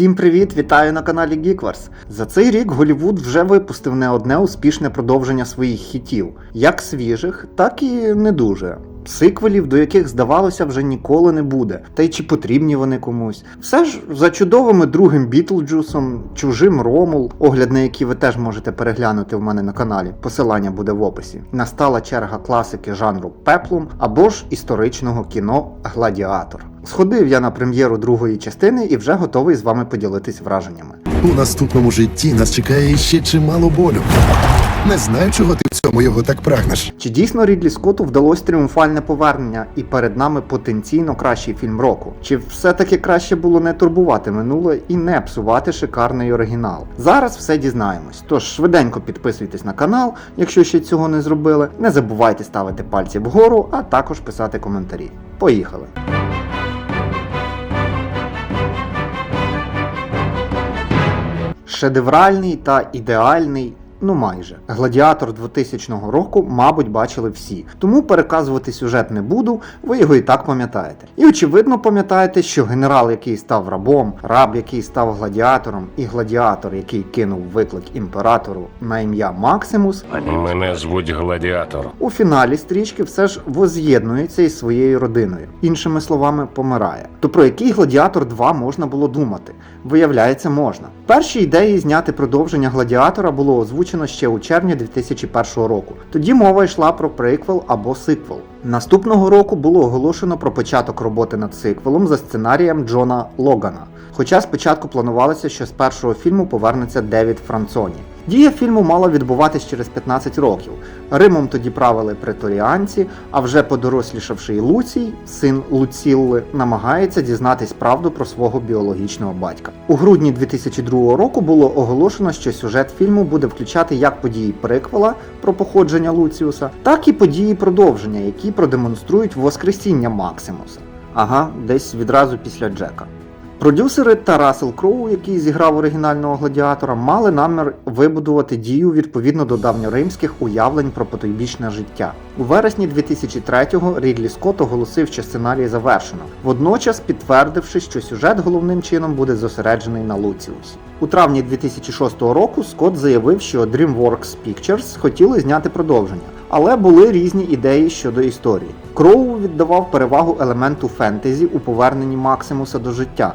Всім привіт! Вітаю на каналі Geekverse. За цей рік Голівуд вже випустив не одне успішне продовження своїх хітів, як свіжих, так і не дуже. Сиквелів, до яких здавалося вже ніколи не буде, та й чи потрібні вони комусь. Все ж за чудовими другим Бітлджусом, чужим Ромул, огляд на який ви теж можете переглянути в мене на каналі. Посилання буде в описі. Настала черга класики жанру Пеплум або ж історичного кіно Гладіатор. Сходив я на прем'єру другої частини і вже готовий з вами поділитись враженнями. У наступному житті нас чекає ще чимало болю. Не знаю, чого ти в цьому його так прагнеш. Чи дійсно Рідлі Скотту вдалося тріумфальне повернення і перед нами потенційно кращий фільм року? Чи все-таки краще було не турбувати минуле і не псувати шикарний оригінал? Зараз все дізнаємось. Тож швиденько підписуйтесь на канал, якщо ще цього не зробили. Не забувайте ставити пальці вгору, а також писати коментарі. Поїхали! Шедевральний та ідеальний. Ну майже гладіатор 2000 року, мабуть, бачили всі. Тому переказувати сюжет не буду, ви його і так пам'ятаєте. І очевидно пам'ятаєте, що генерал, який став рабом, раб, який став гладіатором, і гладіатор, який кинув виклик імператору на ім'я Максимус, Мене звуть Гладіатор. у фіналі стрічки все ж воз'єднується із своєю родиною, іншими словами, помирає. То про який гладіатор 2 можна було думати? Виявляється, можна. Перші ідеї зняти продовження гладіатора було озвучено ще у червні 2001 року. Тоді мова йшла про приквел або сиквел. Наступного року було оголошено про початок роботи над сиквелом за сценарієм Джона Логана. Хоча спочатку планувалося, що з першого фільму повернеться Девід Францоні. Дія фільму мала відбуватись через 15 років. Римом тоді правили преторіанці, а вже подорослішавший Луцій, син Луцілли, намагається дізнатись правду про свого біологічного батька. У грудні 2002 року було оголошено, що сюжет фільму буде включати як події приквела про походження Луціуса, так і події продовження, які продемонструють воскресіння Максимуса. Ага, десь відразу після Джека. Продюсери та Рассел Кроу, який зіграв оригінального гладіатора, мали намір вибудувати дію відповідно до давньоримських уявлень про потойбічне життя. У вересні 2003-го Рідлі Скотт оголосив, що сценарій завершено, водночас підтвердивши, що сюжет головним чином буде зосереджений на Луціусі. У травні 2006 року Скотт заявив, що DreamWorks Pictures хотіли зняти продовження, але були різні ідеї щодо історії. Кроу віддавав перевагу елементу фентезі у поверненні Максимуса до життя.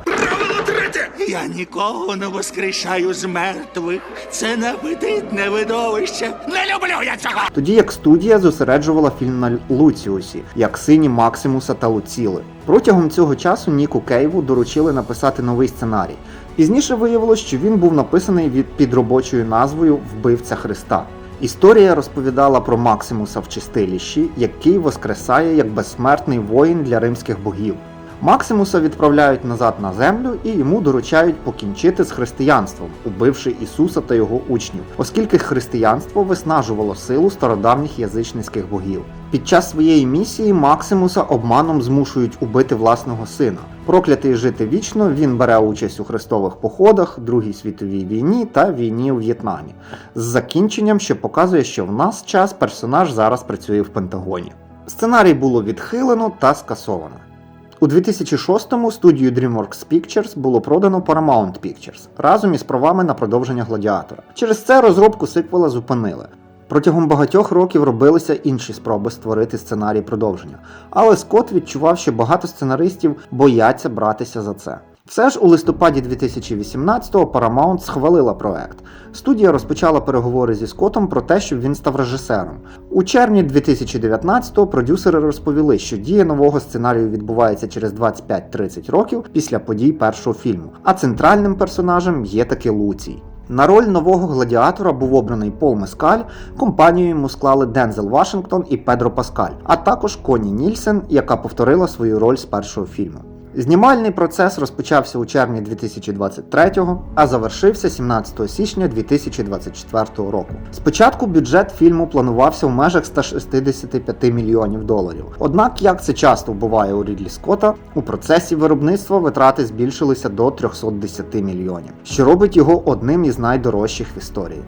Я нікого не воскрешаю з мертвих. Це неапетитне видовище. Не люблю я цього. Тоді як студія зосереджувала фільм на Луціусі, як сині Максимуса та Луціли. Протягом цього часу Ніку Кейву доручили написати новий сценарій. Пізніше виявилось, що він був написаний від під робочою назвою Вбивця Христа. Історія розповідала про Максимуса в чистилищі, який воскресає як безсмертний воїн для римських богів. Максимуса відправляють назад на землю і йому доручають покінчити з християнством, убивши Ісуса та його учнів, оскільки християнство виснажувало силу стародавніх язичницьких богів. Під час своєї місії Максимуса обманом змушують убити власного сина. Проклятий жити вічно, він бере участь у хрестових походах, Другій світовій війні та війні у В'єтнамі. З закінченням, що показує, що в нас час персонаж зараз працює в Пентагоні. Сценарій було відхилено та скасовано. У 2006-му студію DreamWorks Pictures було продано Paramount Pictures разом із правами на продовження гладіатора. Через це розробку сиквела зупинили. Протягом багатьох років робилися інші спроби створити сценарій продовження, але Скотт відчував, що багато сценаристів бояться братися за це. Все ж у листопаді 2018-го Paramount схвалила проект. Студія розпочала переговори зі Скоттом про те, щоб він став режисером. У червні 2019-го продюсери розповіли, що дія нового сценарію відбувається через 25-30 років після подій першого фільму, а центральним персонажем є таки Луцій. На роль нового гладіатора був обраний Пол Мескаль, компанію йому склали Дензел Вашингтон і Педро Паскаль, а також Коні Нільсен, яка повторила свою роль з першого фільму. Знімальний процес розпочався у червні 2023-го, а завершився 17 січня 2024 року. Спочатку бюджет фільму планувався в межах 165 мільйонів доларів. Однак, як це часто буває у Рідлі Скотта, у процесі виробництва витрати збільшилися до 310 мільйонів, що робить його одним із найдорожчих в історії.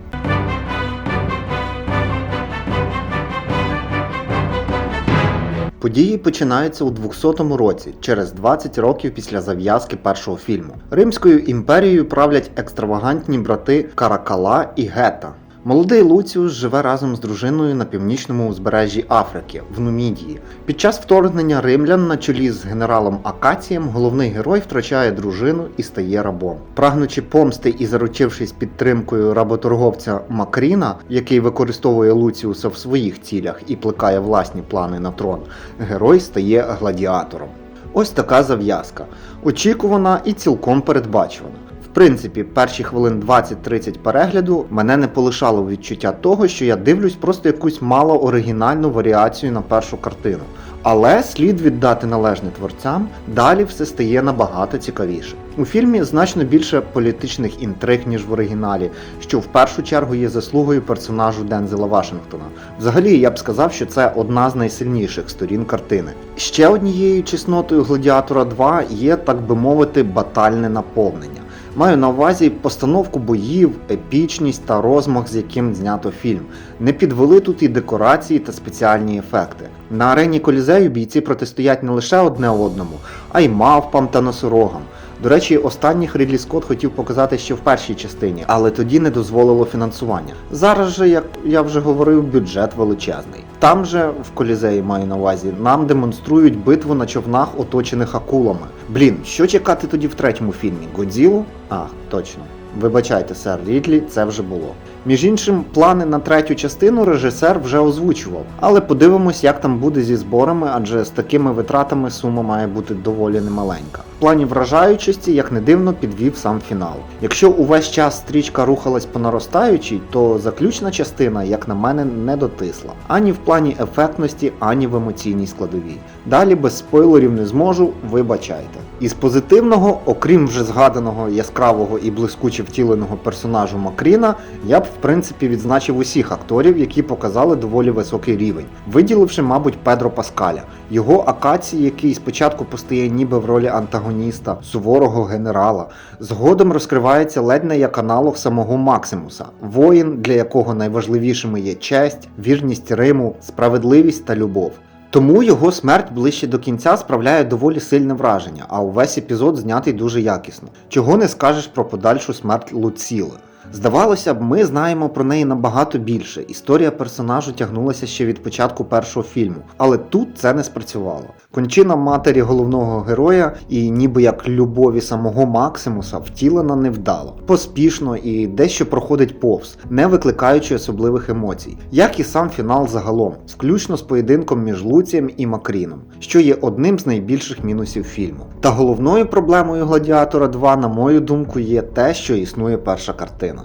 Події починаються у 200 році, через 20 років після зав'язки першого фільму. Римською імперією правлять екстравагантні брати Каракала і Гета. Молодий Луціус живе разом з дружиною на північному узбережжі Африки, в Нумідії. Під час вторгнення римлян на чолі з генералом Акацієм головний герой втрачає дружину і стає рабом. Прагнучи помсти і заручившись підтримкою работорговця Макріна, який використовує Луціуса в своїх цілях і плекає власні плани на трон, герой стає гладіатором. Ось така зав'язка. Очікувана і цілком передбачувана. Принципі, перші хвилин 20-30 перегляду мене не полишало відчуття того, що я дивлюсь просто якусь мало оригінальну варіацію на першу картину. Але слід віддати належне творцям, далі все стає набагато цікавіше. У фільмі значно більше політичних інтриг, ніж в оригіналі, що в першу чергу є заслугою персонажу Дензела Вашингтона. Взагалі, я б сказав, що це одна з найсильніших сторін картини. Ще однією чеснотою Гладіатора 2 є, так би мовити, батальне наповнення. Маю на увазі постановку боїв, епічність та розмах, з яким знято фільм. Не підвели тут і декорації та спеціальні ефекти. На арені колізею бійці протистоять не лише одне одному, а й мавпам та носорогам. До речі, останніх Рідлі Скотт хотів показати ще в першій частині, але тоді не дозволило фінансування. Зараз же, як я вже говорив, бюджет величезний. Там же, в колізеї маю на увазі, нам демонструють битву на човнах, оточених акулами. Блін, що чекати тоді в третьому фільмі? Годзілу? А, точно. Вибачайте, сер Рідлі, це вже було. Між іншим, плани на третю частину режисер вже озвучував, але подивимось, як там буде зі зборами, адже з такими витратами сума має бути доволі немаленька. В плані вражаючості, як не дивно, підвів сам фінал. Якщо увесь час стрічка рухалась по наростаючій, то заключна частина, як на мене, не дотисла ані в плані ефектності, ані в емоційній складовій. Далі без спойлерів не зможу, вибачайте. Із позитивного, окрім вже згаданого яскравого і блискуче втіленого персонажу Макріна, я б в принципі відзначив усіх акторів, які показали доволі високий рівень, виділивши, мабуть, Педро Паскаля, його Акації, який спочатку постає ніби в ролі антагоніста, суворого генерала, згодом розкривається ледь не як аналог самого Максимуса, воїн, для якого найважливішими є честь, вірність Риму, справедливість та любов. Тому його смерть ближче до кінця справляє доволі сильне враження, а увесь епізод знятий дуже якісно. Чого не скажеш про подальшу смерть Луціли. Здавалося б, ми знаємо про неї набагато більше. Історія персонажу тягнулася ще від початку першого фільму, але тут це не спрацювало. Кончина матері головного героя і ніби як любові самого Максимуса втілена невдало, поспішно і дещо проходить повз, не викликаючи особливих емоцій, як і сам фінал загалом, включно з поєдинком між Луцієм і Макріном, що є одним з найбільших мінусів фільму. Та головною проблемою Гладіатора 2, на мою думку, є те, що існує перша картина.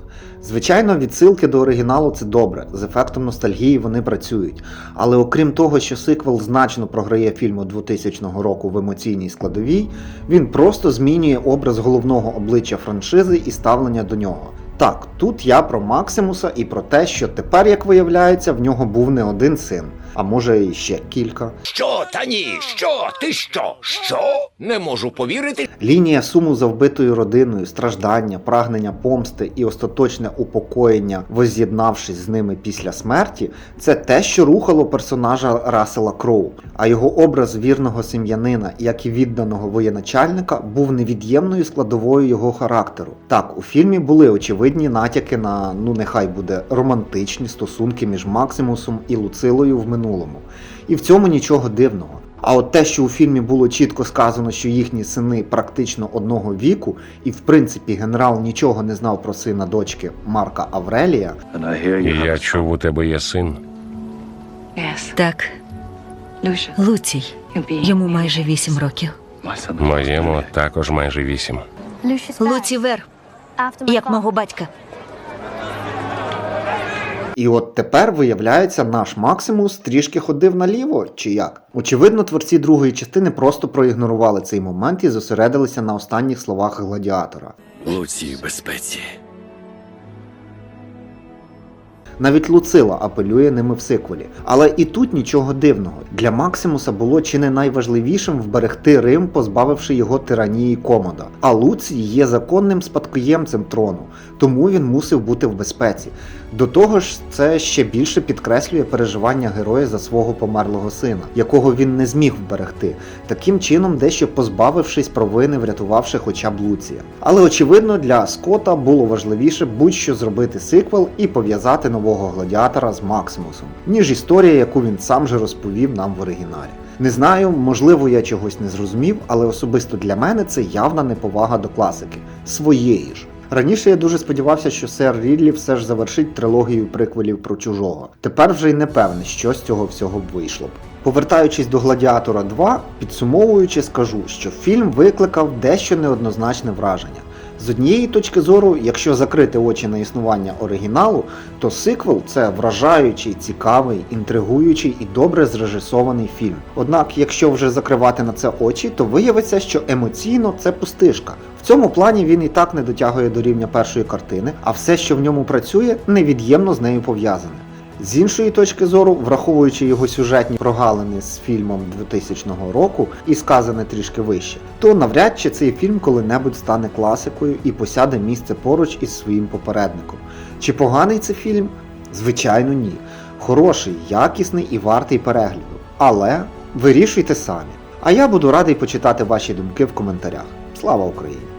Звичайно, відсилки до оригіналу це добре, з ефектом ностальгії вони працюють. Але окрім того, що сиквел значно програє фільму 2000 року в емоційній складовій, він просто змінює образ головного обличчя франшизи і ставлення до нього. Так, тут я про Максимуса і про те, що тепер, як виявляється, в нього був не один син, а може і ще кілька. Що? Та ні, що? Ти що? Що? Не можу повірити. Лінія суму за вбитою родиною, страждання, прагнення помсти і остаточне упокоєння, воз'єднавшись з ними після смерті, це те, що рухало персонажа Рассела Кроу. А його образ вірного сім'янина, як і відданого воєначальника, був невід'ємною складовою його характеру. Так, у фільмі були очевидні натяки на, ну нехай буде, романтичні стосунки між Максимусом і Луцилою в минулому. І в цьому нічого дивного. А от те, що у фільмі було чітко сказано, що їхні сини практично одного віку, і в принципі генерал нічого не знав про сина дочки Марка Аврелія, І я чув, у тебе є син. Так, Луцій. Йому майже вісім років. Моєму також майже вісім. Луцівер, як мого батька. І от тепер виявляється, наш Максимус трішки ходив наліво, чи як? Очевидно, творці другої частини просто проігнорували цей момент і зосередилися на останніх словах гладіатора. Луці безпеці. Навіть Луцила апелює ними в сиквелі. Але і тут нічого дивного. Для Максимуса було чи не найважливішим вберегти Рим, позбавивши його тиранії Комода. А Луцій є законним спадкоємцем трону, тому він мусив бути в безпеці. До того ж, це ще більше підкреслює переживання героя за свого померлого сина, якого він не зміг вберегти, таким чином дещо позбавившись провини, врятувавши хоча б Луція. Але очевидно, для Скотта було важливіше будь-що зробити сиквел і пов'язати нового гладіатора з Максимусом, ніж історія, яку він сам же розповів нам в оригіналі. Не знаю, можливо, я чогось не зрозумів, але особисто для мене це явна неповага до класики своєї ж. Раніше я дуже сподівався, що сер Рідлі все ж завершить трилогію приквелів про чужого. Тепер вже й не певний, що з цього всього б вийшло б. Повертаючись до Гладіатора 2, підсумовуючи, скажу, що фільм викликав дещо неоднозначне враження. З однієї точки зору, якщо закрити очі на існування оригіналу, то сиквел це вражаючий, цікавий, інтригуючий і добре зрежисований фільм. Однак, якщо вже закривати на це очі, то виявиться, що емоційно це пустишка. В цьому плані він і так не дотягує до рівня першої картини, а все, що в ньому працює, невід'ємно з нею пов'язане. З іншої точки зору, враховуючи його сюжетні прогалини з фільмом 2000 року і сказане трішки вище, то навряд чи цей фільм коли-небудь стане класикою і посяде місце поруч із своїм попередником. Чи поганий це фільм? Звичайно, ні. Хороший, якісний і вартий перегляду. Але вирішуйте самі. А я буду радий почитати ваші думки в коментарях. Слава Україні!